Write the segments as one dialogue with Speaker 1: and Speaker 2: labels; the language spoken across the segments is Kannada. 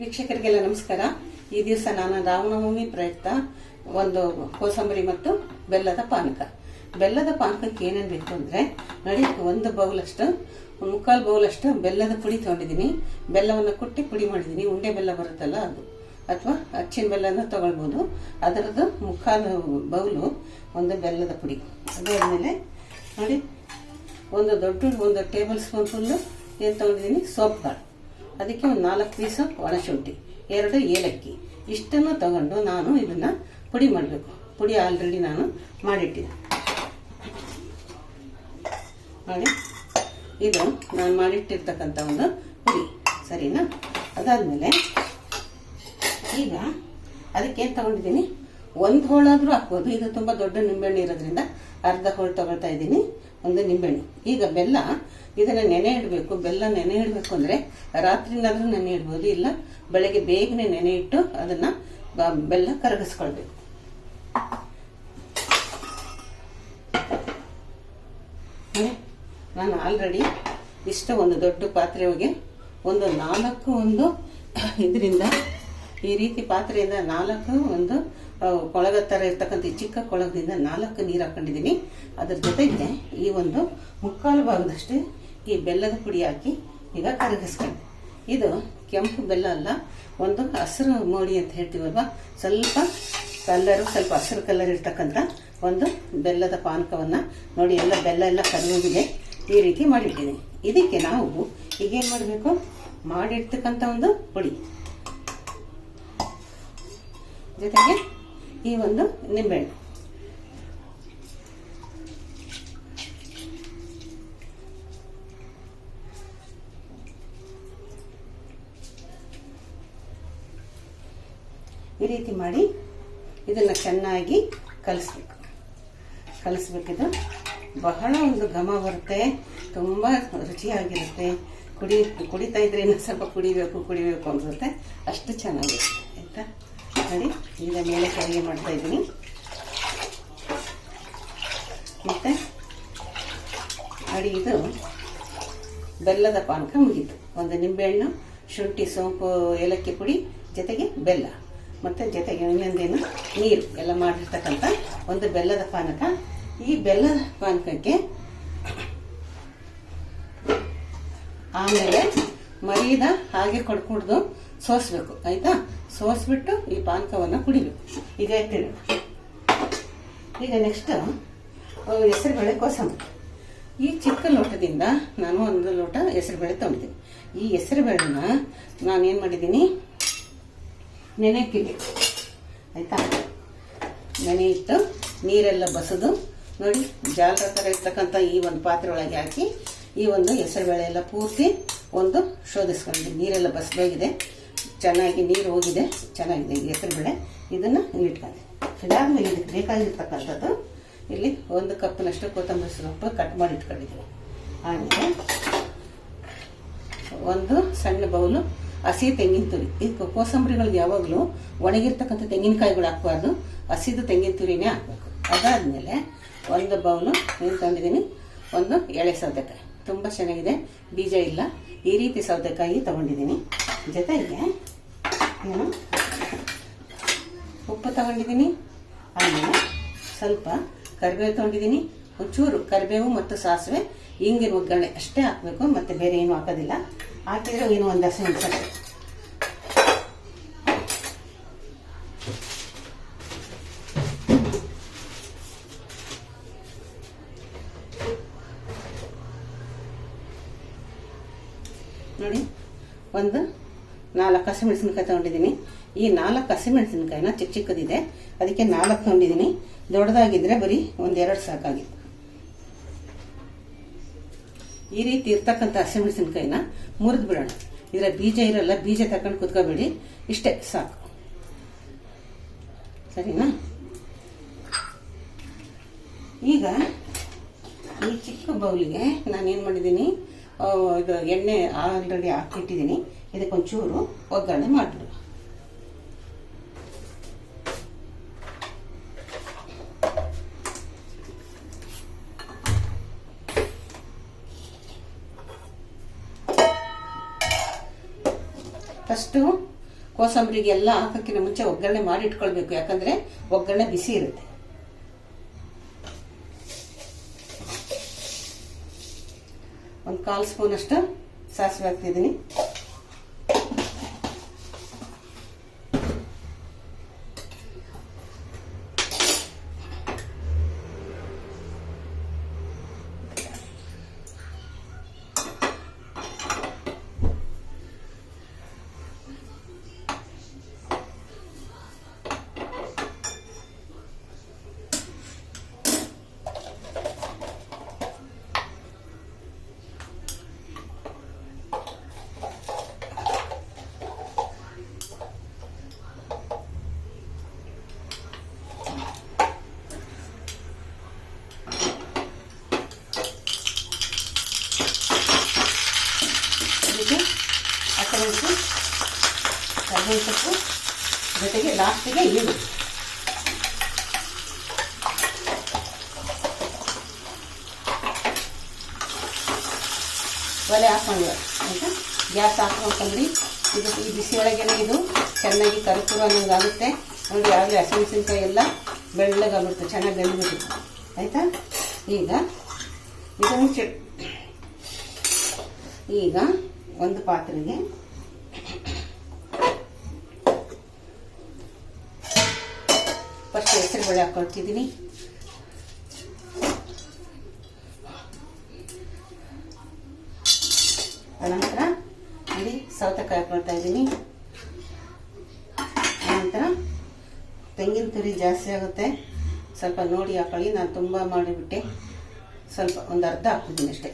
Speaker 1: ವೀಕ್ಷಕರಿಗೆಲ್ಲ ನಮಸ್ಕಾರ. ಈ ದಿವಸ ನಾನು ರಾಮನವಮಿ ಪ್ರಯುಕ್ತ ಒಂದು ಕೋಸಂಬರಿ ಮತ್ತು ಬೆಲ್ಲದ ಪಾನಕ. ಬೆಲ್ಲದ ಪಾನಕಕ್ಕೆ ಏನೇನು ಬೇಕು ಅಂದರೆ ನೋಡಿ ಒಂದು ಬೌಲಷ್ಟು, ಮುಕ್ಕಾಲು ಬೌಲಷ್ಟು ಬೆಲ್ಲದ ಪುಡಿ ತೊಗೊಂಡಿದ್ದೀನಿ. ಬೆಲ್ಲವನ್ನು ಕುಟ್ಟಿ ಪುಡಿ ಮಾಡಿದ್ದೀನಿ. ಉಂಡೆ ಬೆಲ್ಲ ಬರುತ್ತಲ್ಲ ಅದು. ಅಥವಾ ಅಚ್ಚಿನ ಬೆಲ್ಲನ ತಗೊಳ್ಬೋದು. ಅದರದ್ದು ಮುಕ್ಕಾಲು ಬೌಲು ಒಂದು ಬೆಲ್ಲದ ಪುಡಿ. ಅದಾದಮೇಲೆ ನೋಡಿ, ಒಂದು ದೊಡ್ಡ, ಒಂದು ಟೇಬಲ್ ಸ್ಪೂನ್ ಫುಲ್ಲು ಏನು ತೊಗೊಂಡಿದ್ದೀನಿ? ಸೋಪ್ ಕಾಳು ಅದಕ್ಕೆ ಒಂದು ನಾಲ್ಕು ಪೀಸು ಒಣಶುಂಠಿ, ಎರಡು ಏಲಕ್ಕಿ. ಇಷ್ಟನ್ನು ತಗೊಂಡು ನಾನು ಇದನ್ನು ಪುಡಿ ಮಾಡಬೇಕು. ಪುಡಿ ಆಲ್ರೆಡಿ ನಾನು ಮಾಡಿಟ್ಟಿದ್ದೆ. ನೋಡಿ, ಇದು ನಾನು ಮಾಡಿಟ್ಟಿರ್ತಕ್ಕಂಥ ಒಂದು ಪುಡಿ. ಸರಿನಾ? ಅದಾದಮೇಲೆ ಈಗ ಅದಕ್ಕೆ ಏನು ತಗೊಂಡಿದ್ದೀನಿ? ಒಂದು ಹೋಳಾದರೂ ಹಾಕ್ಬೋದು. ಇದು ತುಂಬ ದೊಡ್ಡ ನಿಂಬೆಹಣ್ಣು ಇರೋದ್ರಿಂದ ಅರ್ಧ ಹೋಳು ತಗೊಳ್ತಾ ಇದ್ದೀನಿ. ಒಂದು ನಿಂಬೆಹಣ್ಣು. ಈಗ ಬೆಲ್ಲ, ಇದನ್ನ ನೆನೆ ಇಡಬೇಕು. ಬೆಲ್ಲ ನೆನೆ ಇಡಬೇಕು ಅಂದರೆ ರಾತ್ರಿನಾದ್ರೂ ನೆನೆ ಇಡ್ಬೋದು. ಇಲ್ಲ, ಬೆಳಗ್ಗೆ ಬೇಗನೆ ನೆನೆ ಇಟ್ಟು ಅದನ್ನ ಬೆಲ್ಲ ಕರಗಿಸ್ಕೊಳ್ಬೇಕು. ನಾನು ಆಲ್ರೆಡಿ ಇಷ್ಟು ಒಂದು ದೊಡ್ಡ ಪಾತ್ರೆಗೆ ಒಂದು ನಾಲ್ಕು, ಒಂದು ಇದರಿಂದ ಈ ರೀತಿ ಪಾತ್ರೆಯಿಂದ ನಾಲ್ಕು ಒಂದು ಕೊಳಗ ಥರ ಇರ್ತಕ್ಕಂಥ ಚಿಕ್ಕ ಕೊಳಗದಿಂದ ನಾಲ್ಕು ನೀರು ಹಾಕೊಂಡಿದ್ದೀನಿ. ಅದ್ರ ಜೊತೆಗೆ ಈ ಒಂದು ಮುಕ್ಕಾಲು ಭಾಗದಷ್ಟು ಈ ಬೆಲ್ಲದ ಪುಡಿ ಹಾಕಿ ಈಗ ಕರಗಿಸ್ಕೊಂಡೆ ಇದು ಕೆಂಪು ಬೆಲ್ಲ ಅಲ್ಲ, ಒಂದು ಹಸಿರು ಮೋಡಿ ಅಂತ ಹೇಳ್ತೀವಲ್ವ? ಸ್ವಲ್ಪ ಕಲ್ಲರು, ಸ್ವಲ್ಪ ಹಸಿರು ಕಲ್ಲರ್ ಇರ್ತಕ್ಕಂಥ ಒಂದು ಬೆಲ್ಲದ ಪಾನಕವನ್ನು ನೋಡಿ, ಎಲ್ಲ ಬೆಲ್ಲ ಎಲ್ಲ ಕರಗೋಗಿದೆ ಈ ರೀತಿ ಮಾಡಿಟ್ಟಿದ್ದೀನಿ ಇದಕ್ಕೆ ನಾವು ಈಗೇನು ಮಾಡಬೇಕು? ಮಾಡಿರ್ತಕ್ಕಂಥ ಒಂದು ಪುಡಿ. ಜೊತೆಗೆ ಈ ಒಂದು ನಿಂಬೆಹಣ್ಣು. ಈ ರೀತಿ ಮಾಡಿ ಇದನ್ನು ಚೆನ್ನಾಗಿ ಕಲಿಸ್ಬೇಕು. ಕಲಿಸ್ಬೇಕಿದು. ಬಹಳ ಒಂದು ಘಮ ಬರುತ್ತೆ. ತುಂಬ ರುಚಿಯಾಗಿರುತ್ತೆ. ಕುಡಿ, ಕುಡಿತಾ ಇದ್ರೆ ಇನ್ನೂ ಸ್ವಲ್ಪ ಕುಡಿಬೇಕು ಕುಡಿಬೇಕು ಅನ್ಸುತ್ತೆ. ಅಷ್ಟು ಚೆನ್ನಾಗಿರುತ್ತೆ. ಆಯಿತಾ? ನೋಡಿ ಈಗ ಮೇಲೆ ಕರಿಗೆ ಮಾಡ್ತಾ ಇದ್ದೀನಿ. ಮತ್ತು ಅಡಿ ಇದು ಬೆಲ್ಲದ ಪಾನಕ ಮುಗೀತು. ಒಂದು ನಿಂಬೆಹಣ್ಣು, ಶುಂಠಿ, ಸೋಂಪು, ಏಲಕ್ಕಿ ಪುಡಿ, ಜೊತೆಗೆ ಬೆಲ್ಲ. ಮತ್ತು ಜೊತೆಗೆ ಇನ್ನೊಂದೇನು? ನೀರು. ಎಲ್ಲ ಮಾಡಿರ್ತಕ್ಕಂಥ ಒಂದು ಬೆಲ್ಲದ ಪಾನಕ. ಈ ಬೆಲ್ಲದ ಪಾನಕಕ್ಕೆ ಆಮೇಲೆ ಮರೀದ ಹಾಗೆ ಕೊಡ್ಕೊಡ್ದು ಸೋಸ್ಬೇಕು, ಆಯ್ತಾ? ಸೋಸ್ಬಿಟ್ಟು ಈ ಪಾನಕವನ್ನು ಕುಡಿಬೇಕು. ಈಗ ಎತ್ತಿಡೋಣ ಈಗ ನೆಕ್ಸ್ಟ್ ಹೆಸರುಬೇಳೆ ಕೋಸಂಬರಿ. ಈ ಚಿಕ್ಕ ಲೋಟದಿಂದ ನಾನು ಒಂದು ಲೋಟ ಹೆಸರುಬೇಳೆ ತೊಗೊಂಡಿದ್ದೀನಿ. ಈ ಹೆಸರುಬೇಳೆನ ನಾನೇನು ಮಾಡಿದ್ದೀನಿ? ನೆನೆ ಇಟ್ಟಿದ್ದೀನಿ ಆಯಿತಾ? ನೆನೆ ಇಟ್ಟು ನೀರೆಲ್ಲ ಬಸದು, ನೋಡಿ, ಜಾಲರ ಥರ ಇರ್ತಕ್ಕಂಥ ಈ ಒಂದು ಪಾತ್ರೆ ಒಳಗೆ ಹಾಕಿ ಈ ಒಂದು ಹೆಸರುಬೇಳೆ ಎಲ್ಲ ಪೂರ್ತಿ ಒಂದು ಶೋಧಿಸ್ಕೊಂಡಿದ್ದೀನಿ ನೀರೆಲ್ಲ ಬಸ್ದೋಗಿದೆ ಚೆನ್ನಾಗಿ ನೀರು ಹೋಗಿದೆ. ಚೆನ್ನಾಗಿದೆ ಹೆಸರು ಬೇಳೆ. ಇದನ್ನು ಇಟ್ಕೊಂಡೆ. ಇದಾದ್ಮೇಲೆ ಇದಕ್ಕೆ ಬೇಕಾಗಿರ್ತಕ್ಕಂಥದ್ದು ಇಲ್ಲಿ ಒಂದು ಕಪ್ನಷ್ಟು ಕೊತ್ತಂಬರಿ ಸೊಪ್ಪು ಕಟ್ ಮಾಡಿ ಇಟ್ಕೊಂಡಿದ್ದೀನಿ. ಆಮೇಲೆ ಒಂದು ಸಣ್ಣ ಬೌಲು ಹಸಿ ತೆಂಗಿನ ತುರಿ. ಈ ಕೋಸಂಬರಿಗಳಿಗೆ ಯಾವಾಗಲೂ ಒಣಗಿರ್ತಕ್ಕಂಥ ತೆಂಗಿನಕಾಯಿಗಳು ಹಾಕಬಾರ್ದು. ಹಸಿದು ತೆಂಗಿನ ತುರಿನೇ ಹಾಕಬೇಕು. ಅದಾದಮೇಲೆ ಒಂದು ಬೌಲು ನೀರು ತಂದಿದ್ದೀನಿ, ಒಂದು ಎಳೆ ಸೌತೆಕಾಯಿ. ತುಂಬ ಚೆನ್ನಾಗಿದೆ. ಬೀಜ ಇಲ್ಲ. ಈ ರೀತಿ ಸೌತೆಕಾಯಿ ತಗೊಂಡಿದ್ದೀನಿ. ಜೊತೆಗೆ ಏನು? ಉಪ್ಪು ತಗೊಂಡಿದ್ದೀನಿ. ಆಮೇಲೆ ಸ್ವಲ್ಪ ಕರಿಬೇವು ತೊಗೊಂಡಿದ್ದೀನಿ. ಒಂಚೂರು ಕರಿಬೇವು ಮತ್ತು ಸಾಸಿವೆ. ಹಿಂಗಿನ ಒಗ್ಗರಣೆ ಅಷ್ಟೇ ಹಾಕಬೇಕು. ಮತ್ತು ಬೇರೆ ಏನು ಹಾಕೋದಿಲ್ಲ. ಹಾಕಿದ್ರೆ ಏನು ಒಂದು ಹಸಿ ಮೆಣಸು ನೋಡಿ. ಒಂದು ನಾಲ್ಕು ಹಸಿಮೆಣಸಿನ್ಕಾಯಿ ತೊಗೊಂಡಿದ್ದೀನಿ. ಈ ನಾಲ್ಕು ಹಸಿಮೆಣಸಿನ್ಕಾಯಿನ ಚಿಕ್ಕ ಚಿಕ್ಕದಿದೆ. ಅದಕ್ಕೆ ನಾಲ್ಕು ತೊಗೊಂಡಿದ್ದೀನಿ. ದೊಡ್ಡದಾಗಿದ್ದರೆ ಬರೀ ಒಂದೆರಡು ಸಾಕಾಗಿತ್ತು. ಈ ರೀತಿ ಇರ್ತಕ್ಕಂಥ ಹಸಿಮೆಣಸಿನ್ಕಾಯಿನ ಮುರಿದು ಬಿಡೋಣ. ಇದರ ಬೀಜ ಇರೋಲ್ಲ, ಬೀಜ ತಕೊಂಡು ಕುತ್ಕೋಬೇಡಿ. ಇಷ್ಟೇ ಸಾಕು. ಸರಿನಾ? ಈಗ ಈ ಚಿಕ್ಕ ಬೌಲಿಗೆ ನಾನೇನು ಮಾಡಿದ್ದೀನಿ? ಇದು ಎಣ್ಣೆ ಆಲ್ರೆಡಿ ಹಾಕಿಟ್ಟಿದ್ದೀನಿ ಇದಕ್ಕೊಂಚೂರು ಒಗ್ಗರಣೆ ಮಾಡಿಬಿಡು. ಫಸ್ಟು ಕೋಸಂಬರಿಗೆ ಎಲ್ಲ ಹಾಕಕ್ಕಿಂತ ಮುಂಚೆ ಒಗ್ಗರಣೆ ಮಾಡಿ ಇಟ್ಕೊಳ್ಬೇಕು. ಯಾಕಂದ್ರೆ ಒಗ್ಗರಣೆ ಬಿಸಿ ಇರುತ್ತೆ. ಒಂದು ಕಾಲು ಸ್ಪೂನ್ ಅಷ್ಟು ಸಾಸಿವೆ ಹಾಕ್ತಿದ್ದೀನಿ. ಅದಕ್ಕೆ ಉಪ್ಪು ಕರ್ಬೇವು ಸೊಪ್ಪು, ಜೊತೆಗೆ ಲಾಸ್ಟಿಗೆ ಈರುಳ್ಳಿ. ಒಲೆ ಹಾಕೊಂಡಿವ ಆಯಿತಾ? ಗ್ಯಾಸ್ ಹಾಕೊಂಡ್ರಿ ಇದು ಈ ಬಿಸಿ ಒಳಗೇನೆ ಇದು ಚೆನ್ನಾಗಿ ಕರ್ಪೂರ ಆಗುತ್ತೆ. ನೋಡಿ ಆಗಲೇ ಹಸಿಮೆಣಸಿನ್ಕಾಯಿ ಎಲ್ಲ ಬೆಳ್ಳಗಾಗುತ್ತೆ ಚೆನ್ನಾಗಿ ಬೆಳೆದ್ಬಿಟ್ಟು. ಆಯಿತಾ? ಈಗ, ಇದನ್ನು ಚಿ ಈಗ ಒಂದು ಪಾತ್ರೆಗೆ ಫಸ್ಟ್ ಹೆಸರು ಬೇಳೆ ಹಾಕೊಳ್ತಿದ್ದೀನಿ. ಅನಂತರ ಇಲ್ಲಿ ಸೌತೆಕಾಯಿ ಹಾಕೊಳ್ತಾ ಇದ್ದೀನಿ. ಅನಂತರ ತೆಂಗಿನ ತುರಿ ಜಾಸ್ತಿ ಆಗುತ್ತೆ. ಸ್ವಲ್ಪ ನೋಡಿ ಹಾಕೊಳ್ಳಿ, ನಾನು ತುಂಬ ಮಾಡಿಬಿಟ್ಟೆ. ಸ್ವಲ್ಪ ಒಂದು ಅರ್ಧ ಹಾಕ್ತಿದ್ದೀನಿ ಅಷ್ಟೇ.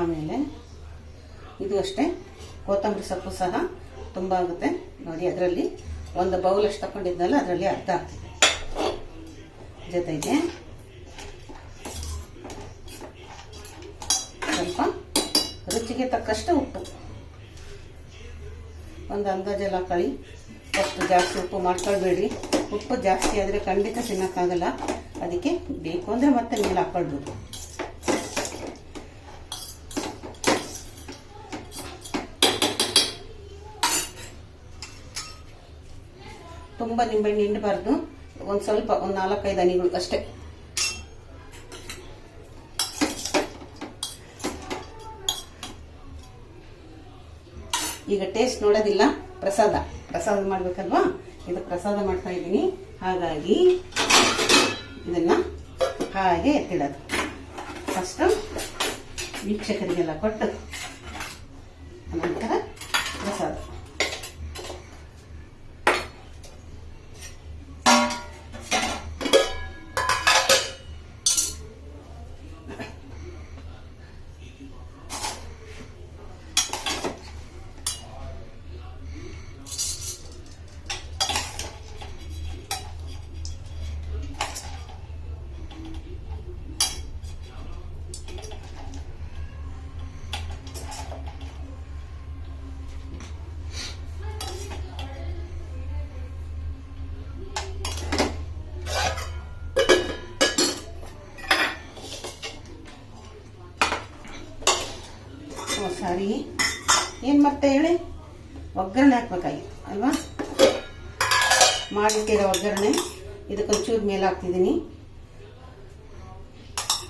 Speaker 1: ಆಮೇಲೆ ಇದು ಅಷ್ಟೇ. ಕೊತ್ತಂಬರಿ ಸೊಪ್ಪು ಸಹ ತುಂಬ ಆಗುತ್ತೆ. ನೋಡಿ, ಅದರಲ್ಲಿ ಒಂದು ಬೌಲ್ ಅಷ್ಟು ತಗೊಂಡಿದ್ನಲ್ಲ ಅದರಲ್ಲಿ ಅರ್ಧ ಆಗ್ತಿದೆ. ಜೊತೆಗೆ ಸ್ವಲ್ಪ ರುಚಿಗೆ ತಕ್ಕಷ್ಟು ಉಪ್ಪು. ಒಂದು ಅಂದಾಜೆಲ್ಲ ಕಳಿ. ಅಷ್ಟು ಜಾಸ್ತಿ ಉಪ್ಪು ಮಾಡ್ಕೊಳ್ಬೇಡಿ. ಉಪ್ಪು ಜಾಸ್ತಿ ಆದರೆ ಖಂಡಿತ ತಿನ್ನೋಕ್ಕಾಗಲ್ಲ. ಅದಕ್ಕೆ ಬೇಕು ಅಂದರೆ ಮತ್ತೆ ಮೇಲೆ ಹಾಕ್ಕೊಳ್ಬೋದು. ತುಂಬ ನಿಂಬೆಹಣ್ಣು ಹಿಂಡಬಾರ್ದು. ಒಂದು ಸ್ವಲ್ಪ, ಒಂದು ನಾಲ್ಕೈದು ಹನಿಗಳು ಅಷ್ಟೇ. ಈಗ ಟೇಸ್ಟ್ ನೋಡೋದಿಲ್ಲ. ಪ್ರಸಾದ. ಪ್ರಸಾದ ಮಾಡ್ಬೇಕಲ್ವಾ? ಇದು ಪ್ರಸಾದ ಮಾಡ್ತಾ ಇದ್ದೀನಿ. ಹಾಗಾಗಿ ಇದನ್ನ ಹಾಗೆ ಎತ್ತಿಡೋದು. ಫಸ್ಟು ವೀಕ್ಷಕರಿಗೆಲ್ಲ ಕೊಟ್ಟು ನಂತರ ಪ್ರಸಾದ ಓ ಸಾರಿ. ಏನು ಮತ್ತೆ ಹೇಳಿ ಒಗ್ಗರಣೆ ಹಾಕ್ಬೇಕಾಗಿತ್ತು, ಅಲ್ವಾ? ಮಾಡಿಟ್ಟಿರೋ ಒಗ್ಗರಣೆ. ಇದಕ್ಕೊಂಚೂರು ಮೇಲೆ ಹಾಕ್ತಿದ್ದೀನಿ.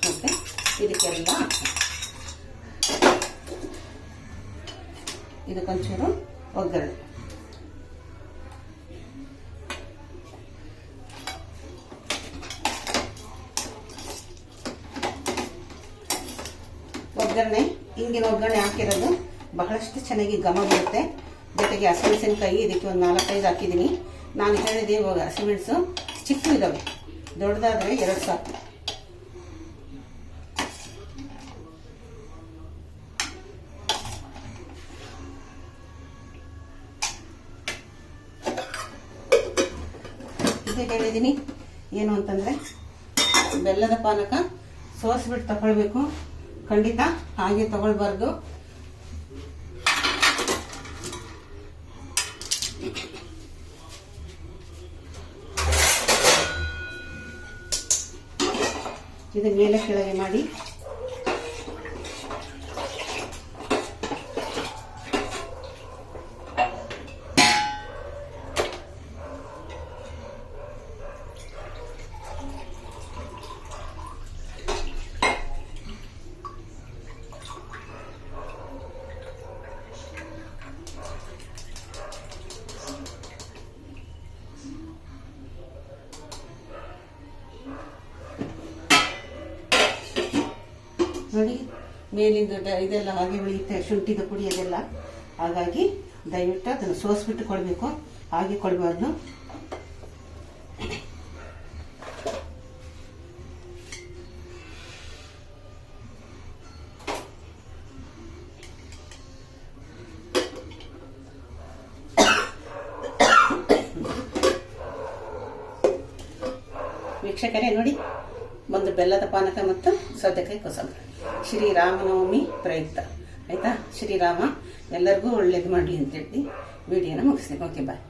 Speaker 1: ಮತ್ತೆ ಇದಕ್ಕೆಲ್ಲ ಹಾಕ್ತೀನಿ. ಇದಕ್ಕೊಂಚೂರು ಒಗ್ಗರಣೆ. ಒಗ್ಗರಣೆ ಹಿಂಗಿನ ಒಗ್ಗರಣೆ ಹಾಕಿರೋದು ಬಹಳಷ್ಟು ಚೆನ್ನಾಗಿ ಘಮ ಬರುತ್ತೆ. ಜೊತೆಗೆ ಹಸಿಮೆಣಸಿನಕಾಯಿ, ಇದಕ್ಕೆ ಒಂದು ನಾಲ್ಕೈದು ಹಾಕಿದ್ದೀನಿ. ನಾನು ಹೇಳಿದೆ ಇವಾಗ ಹಸಿಮೆಣಸು ಚಿಕ್ಕ ಇದ್ದಾವೆ ದೊಡ್ಡದಾದರೆ ಎರಡು ಸಾಕು. ಹೇಳಿದ್ದೀನಿ ಏನು ಅಂತಂದರೆ ಬೆಲ್ಲದ ಪಾನಕ ಸೋಸ್ಬಿಟ್ಟು ತಗೊಳ್ಬೇಕು. ಖಂಡಿತ ಹಾಗೆ ತಗೊಳ್ಬಾರ್ದು. ಇದು ಮೇಲೆ ಕೆಳಗೆ ಮಾಡಿ. ಮೇಲಿಂದ ಡ- ಇದೆಲ್ಲ ಹಾಗೆ ಉಳಿಯುತ್ತೆ, ಶುಂಠಿದ ಪುಡಿ ಅದೆಲ್ಲ. ಹಾಗಾಗಿ ದಯವಿಟ್ಟು ಅದನ್ನು ಸೋಸ್ಬಿಟ್ಟು ಕೊಡಬೇಕು ಹಾಗೆ ಕೊಡಬಾರ್ದು. ವೀಕ್ಷಕರೇ, ನೋಡಿ ಒಂದು ಬೆಲ್ಲದ ಪಾನಕ ಮತ್ತು ಸೌತೆಕಾಯಿ ಕೋಸಂಬರಿ. ಶ್ರೀರಾಮನವಮಿ ಪ್ರಯುಕ್ತ. ಆಯ್ತಾ? ಶ್ರೀರಾಮ ಎಲ್ಲರಿಗೂ ಒಳ್ಳೇದು ಮಾಡಲಿ ಅಂತೇಳಿ ವಿಡಿಯೋನ ಮುಗಿಸ್ತೀನಿ. Okay bye